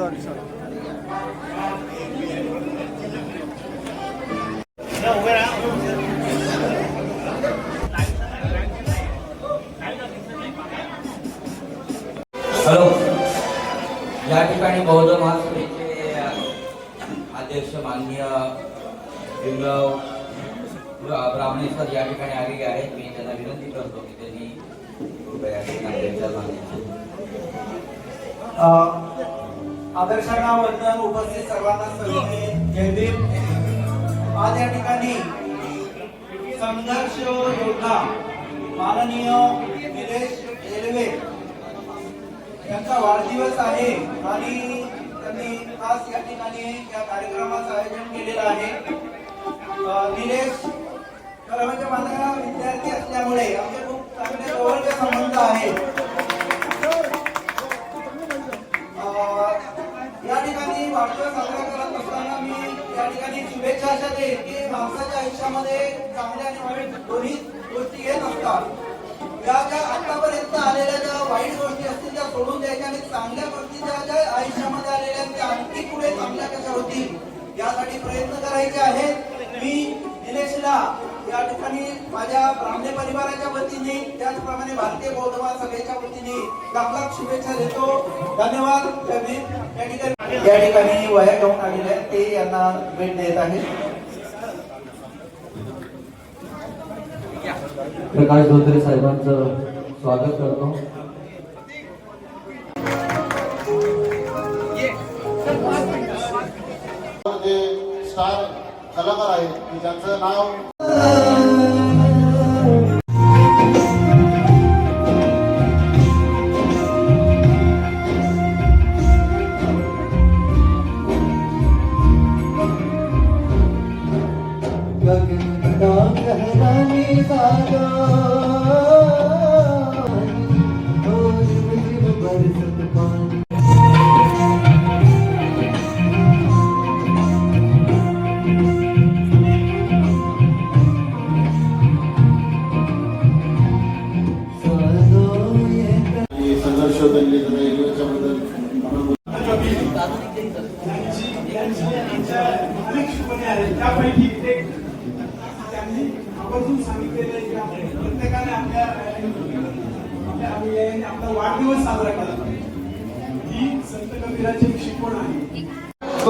Hello. या ठिकाणी बौद्ध महासभेचे अध्यक्ष माननीय भीमराव ब्राह्मणेश्वर या ठिकाणी आलेले आहेत. मी त्यांना विनंती करतो की त्यांनी कृपया मांडायचे. आदर्शांना वंदन उपस्थित सर्वांना सविनय जय आज या ठिकाणी संघर्ष योद्धा माननीय निलेश रेल्वे यांचा वाढदिवस आहे आणि त्यांनी खास या ठिकाणी या कार्यक्रमाचं आयोजन केलेलं आहे. निलेश खरं म्हणजे माझा विद्यार्थी असल्यामुळे आमच्या माझ्या ब्राह्मणे परिवाराच्या वतीने त्याचप्रमाणे भारतीय बौद्ध महासभेच्या वतीने लाख लाख शुभेच्छा देतो. धन्यवाद. या ठिकाणी या ठिकाणी वया घेऊन आलेले आहेत. ते यांना भेट देत आहेत प्रकाश धोत्रे साहेबांचं स्वागत करतो. जे स्टार कलाकार आहेत की ज्यांचं नाव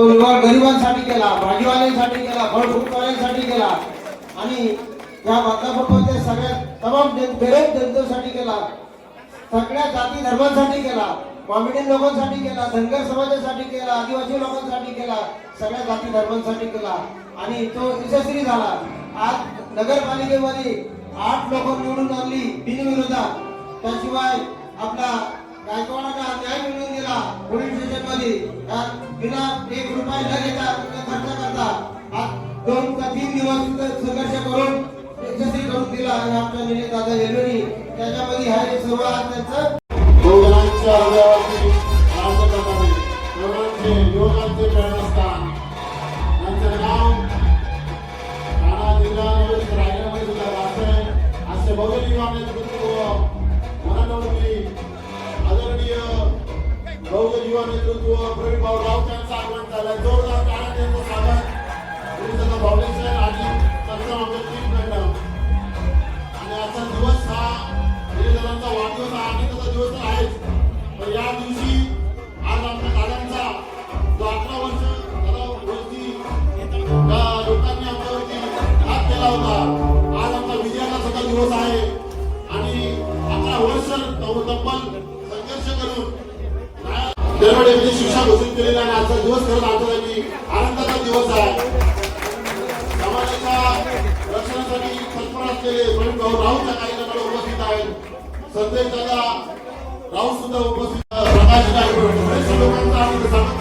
तो विभाग गरिबांसाठी केला भाजीवाल्यांसाठी केला फळफ्रुटवाल्यांसाठी केला. आणि या बदलापूरमध्ये सगळ्या तमाम गरीब जनतेसाठी केला. सगळ्या जाती धर्मांसाठी केला. कॉमेडियन लोकांसाठी केला धनगर समाजासाठी केला आदिवासी लोकांसाठी केला सगळ्या जाती धर्मांसाठी केला. आणि तो यशस्वी झाला. आज नगरपालिकेमध्ये आठ लोक निवडून आणली बिनविरोधात. त्याशिवाय आपला मिळवून दिला पोलीस स्टेशनमध्ये बिना एक रुपया न घेता खर्च करता. दोन का तीन दिवस संघर्ष करून यशस्वी करून दिला आणि आपल्या दादा रेल्वेनी त्याच्यामध्ये हा एक सर्व त्यांचं बहुजन युवा नेतृत्व प्रवीण भाऊ राऊत यांचं आगमन झालंय. जोरदार टाळ्या त्यांचं स्वागत. पोलिसांचं फाउंडेशन आणि तत्सम आमच्या टीमकडनं आणि आजचा दिवस हा निवेदनांचा वाढदिवस हा आनंदाचा दिवस तर आहेच. पण या दिवशी आज आमच्या दादांचा जो अकरा वर्ष त्याला लोकांनी आमच्यावरती हात केला होता आज आमचा विजयाचा सगळा दिवस आहे. आणि अकरा वर्ष तब्बल दरवेळी शिक्षा घोषित केलेली आणि आजचा दिवस खरंच आमच्यासाठी आनंदाचा दिवस आहे. समाजाच्या रक्षणासाठी तत्पर असलेले प्रवीण भाऊ राऊत कार्यक्रमाला उपस्थित आहेत. संदेश दादा राऊत सुद्धा उपस्थित प्रकाश लोकांचा आनंद सांगत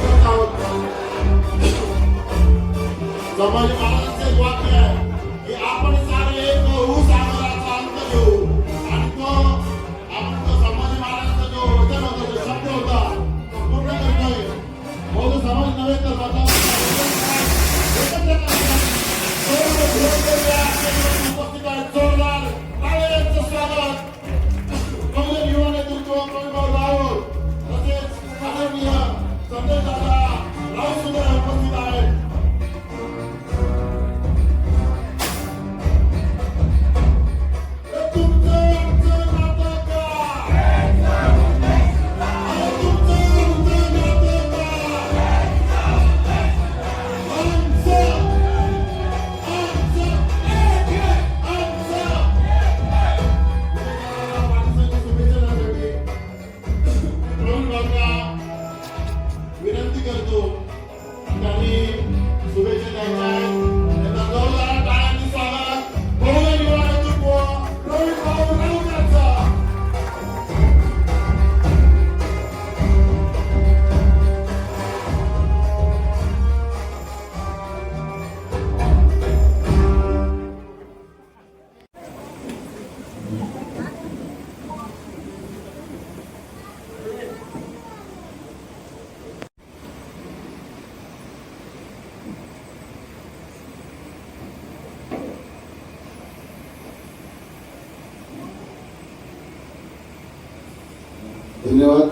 धन्यवाद.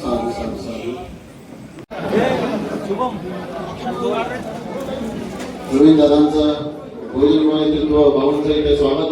साधू साधू साधू. रवींद्रांचा भोजन माहिती किंवा भाऊंचं स्वागत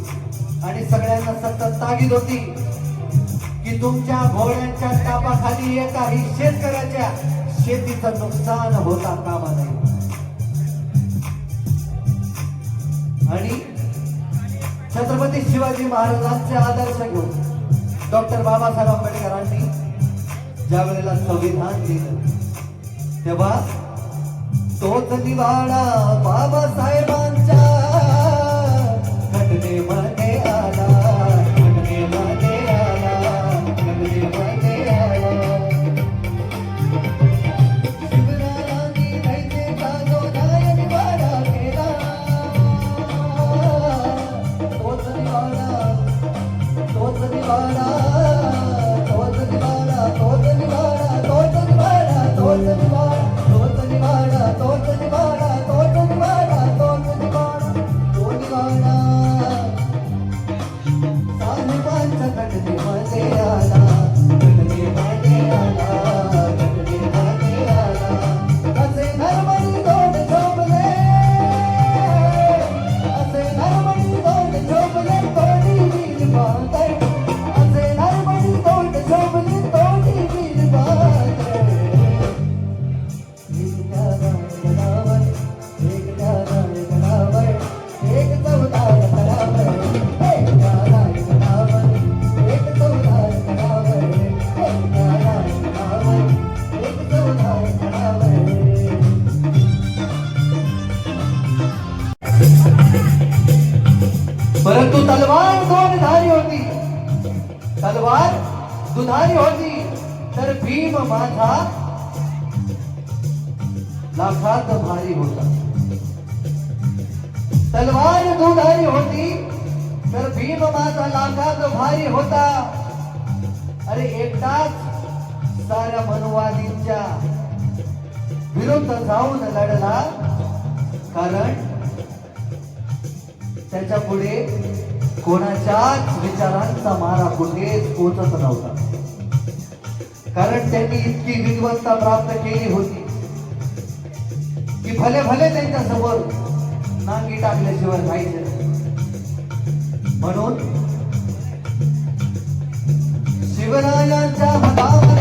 सगळ्यांना सतत तागीद होती की तुमच्या घोड्यांच्या तापाखाली एकाही शेतकऱ्याच्या शेतीचं नुकसान होता कामा नाही आणि छत्रपती शिवाजी महाराजांचे आदर्श घेऊन डॉक्टर बाबासाहेब आंबेडकरांनी ज्या वेळेला संविधान दिलं तेव्हा तोच निवाडा बाबासाहेबांच्या नाथात भारी होता। तलवार दुधारी होती तर भीम माझा नाथात भारी होता। अरे एकटाच साऱ्या मनुवादींच्या विरुद्ध जाऊन लढला कारण त्याच्या पुढे कोणाच्याच विचारांचा मारा कुठेच पोचत नव्हता. कारण त्यांनी इतकी विद्वत्ता प्राप्त केली होती. की भले भले त्यांच्यासमोर नांगी टाकल्याशिवाय जायचं म्हणून शिवरायांच्या भावना